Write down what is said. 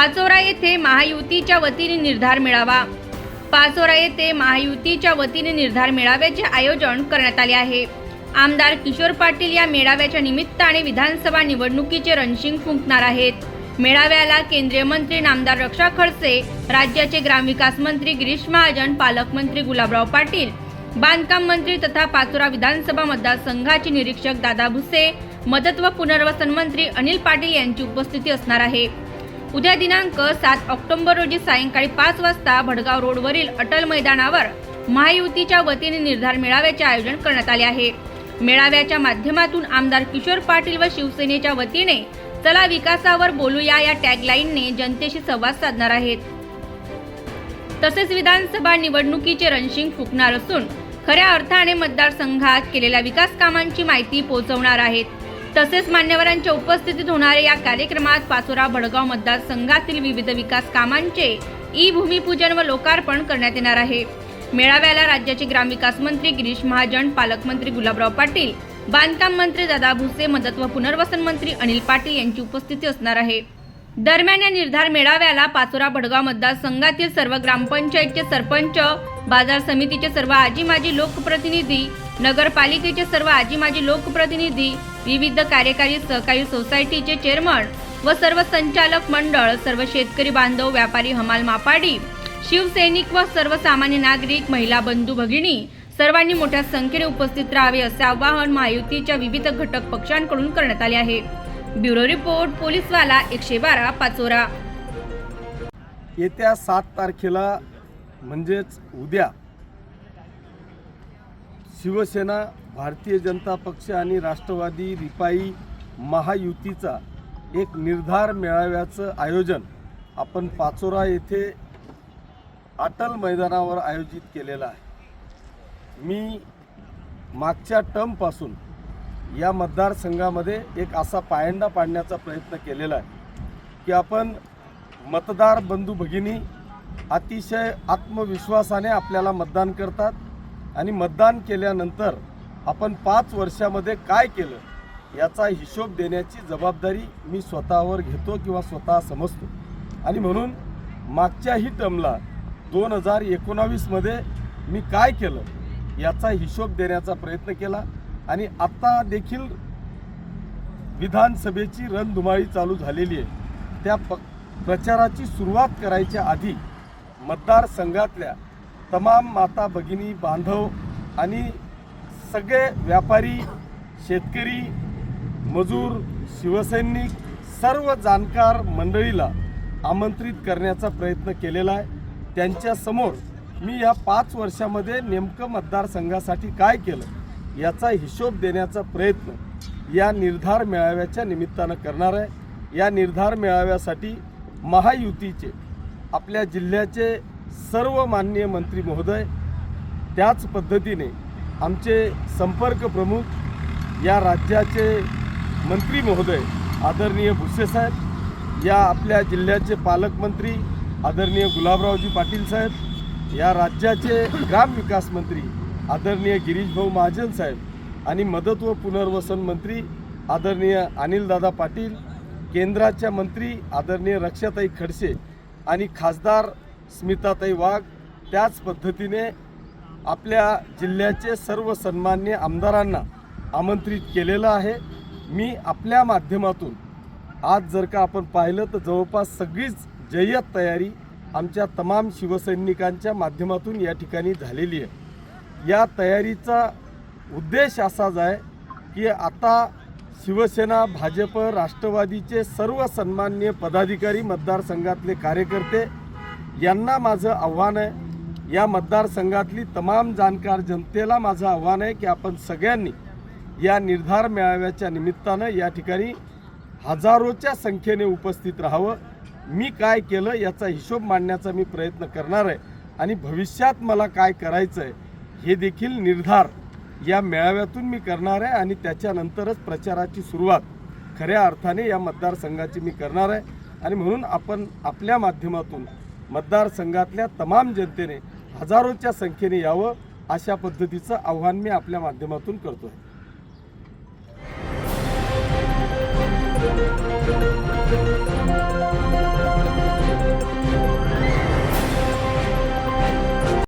पाचोरा येथे महायुतीच्या वतीने निर्धार मेळावा. पाचोरा येथे महायुतीच्या वतीने निर्धार मेळाव्याचे आयोजन करण्यात आले आहे. आमदार किशोर पाटील या मेळाव्याच्या निमित्ताने विधानसभा निवडणुकीचे रणशिंग फुंकणार आहेत. मेळाव्याला केंद्रीय मंत्री नामदार रक्षा खडसे राज्याचे ग्रामविकास मंत्री गिरीश महाजन पालकमंत्री गुलाबराव पाटील बांधकाम मंत्री तथा पाचोरा विधानसभा मतदारसंघाचे निरीक्षक दादा भुसे मदत व पुनर्वसन मंत्री अनिल पाटील यांची उपस्थिती असणार आहे. उद्या दिनांक सात ऑक्टोबर रोजी सायंकाळी पाच वाजता भडगाव रोडवरील अटल मैदानावर महायुतीच्या वतीने निर्धार मेळाव्याचे आयोजन करण्यात आले आहे. मेळाव्याच्या माध्यमातून आमदार किशोर पाटील व शिवसेनेच्या वतीने चला विकासावर बोलूया या टॅगलाईनने जनतेशी संवाद साधणार आहेत. तसेच विधानसभा निवडणुकीचे रणशिंग फुकणार असून खऱ्या अर्थाने मतदारसंघात केलेल्या विकास कामांची माहिती पोहोचवणार आहेत. तसेच मान्यवरांच्या उपस्थितीत होणाऱ्या या कार्यक्रमात पाचोरा भडगाव मतदारसंघातील विविध विकास कामांचे ई भूमिपूजन व लोकार्पण करण्यात येणार आहे. मेळाव्याला राज्याचे ग्रामविकास मंत्री गिरीश महाजन पालकमंत्री गुलाबराव पाटील बांधकाम मंत्री दादा भुसे मदत व पुनर्वसन मंत्री अनिल पाटील यांची उपस्थिती असणार आहे. दरम्यान या निर्धार मेळाव्याला पाचोरा भडगाव मतदारसंघातील सर्व ग्रामपंचायतचे सरपंच बाजार समितीचे सर्व आजी माजी लोकप्रतिनिधी नगरपालिकेचे सर्व आजी माजी लोकप्रतिनिधी विविध कार्यकारी सहकारी सोसायटीचे चेअरमन व सर्व संचालक मंडळ सर्व शेतकरी बांधव व्यापारी हमाल मापाडी शिवसैनिक व सर्वसामान्य नागरिक महिला बंधू भगिनी सर्वांनी मोठ्या संख्येने उपस्थित राहावे असे आवाहन महायुतीच्या विविध घटक पक्षांकडून करण्यात आले आहे. ब्युरो रिपोर्ट पोलीसवाला एकशे बारा पाचोरा. येत्या सात तारखेला म्हणजेच उद्या शिवसेना भारतीय जनता पक्ष आणि राष्ट्रवादी रिपाई महायुतीचा एक निर्धार मेळाव्याचं आयोजन आपण पाचोरा येथे अटल मैदानावर आयोजित केलेलं आहे. मी मागच्या टर्मपासून या मतदारसंघामध्ये एक असा पायंडा पाडण्याचा प्रयत्न केलेला आहे की आपण मतदार बंधू भगिनी अतिशय आत्मविश्वासाने आपल्याला मतदान करतात आणि मतदान केल्यानंतर आपण पाच वर्षामध्ये काय केलं याचा हिशोब देण्याची जबाबदारी मी स्वतःवर घेतो किंवा स्वतः समजतो. आणि म्हणून मागच्याही टर्मला दोन हजार एकोणावीसमध्ये मी काय केलं याचा हिशोब देण्याचा प्रयत्न केला आणि आत्ता देखील विधानसभेची रणधुमाळी चालू झालेली आहे. त्या प प्रचाराची सुरुवात करायच्या आधी मतदारसंघातल्या तमाम माता भगिनी बांधव आणि सगळे व्यापारी शेतकरी मजूर शिवसैनिक सर्व जाणकार मंडळीला आमंत्रित करण्याचा प्रयत्न केलेला आहे. त्यांच्यासमोर मी या पाच वर्षामध्ये नेमकं मतदारसंघासाठी काय केलं याचा हिशोब देण्याचा प्रयत्न या निर्धार मेळाव्याच्या निमित्तानं करणार आहे. या निर्धार मेळाव्यासाठी महायुतीचे आपल्या जिल्ह्याचे सर्व माननीय मंत्री महोदय त्याच पद्धतीने आमचे संपर्क प्रमुख या राज्याचे मंत्री महोदय आदरणीय भुसेसाहेब या आपल्या जिल्ह्याचे पालकमंत्री आदरणीय गुलाबरावजी पाटील साहेब या राज्याचे ग्रामविकास मंत्री आदरणीय गिरीशभाऊ महाजन साहेब आणि मदत व पुनर्वसन मंत्री आदरणीय अनिलदादा पाटील केंद्राच्या मंत्री आदरणीय रक्षाताई खडसे आणि खासदार स्मिताताई वाघ त्याच पद्धतीने आपल्या जिल्ह्याचे सर्व सन्मान्य आमदारांना आमंत्रित केलेलं आहे. मी आपल्या माध्यमातून आज जर का आपण पाहिलं तर जवळपास सगळीच जय्यत तयारी आमच्या तमाम शिवसैनिकांच्या माध्यमातून या ठिकाणी झालेली आहे. या तयारीचा उद्देश असाच आहे की आता शिवसेना भाजप राष्ट्रवादीचे सर्व सन्मान्य पदाधिकारी मतदारसंघातले कार्यकर्ते यांना माझं आव्हान आहे या मतदारसंघातली तमाम जाणकार जनतेला माझं आव्हान आहे की आपण सगळ्यांनी या निर्धार मेळाव्याच्या निमित्तानं या ठिकाणी हजारोच्या संख्येने उपस्थित राहावं. मी काय केलं याचा हिशोब मांडण्याचा मी प्रयत्न करणार आहे. आणि भविष्यात मला काय करायचं आहे हे देखील निर्धार या मेळाव्यातून मी करणार आहे आणि त्याच्यानंतरच प्रचाराची सुरुवात खऱ्या अर्थाने या मतदारसंघाची मी करणार आहे. आणि म्हणून आपण आपल्या माध्यमातून मतदारसंघातल्या तमाम जनतेने हजारोच्या संख्येने यावं अशा पद्धतीचं आव्हान मी आपल्या माध्यमातून करतो आहे